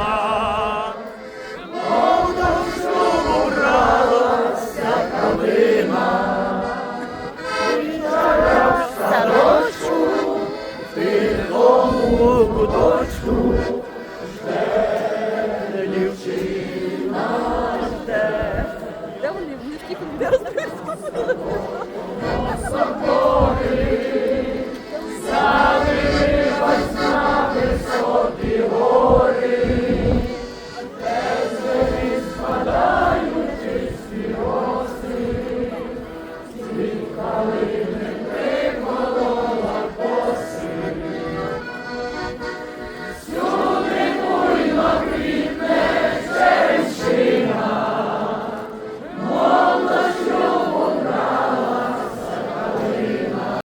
нема, мов там знову бралася калина, Вітара в садочку, в тихому куточку, жде дівчина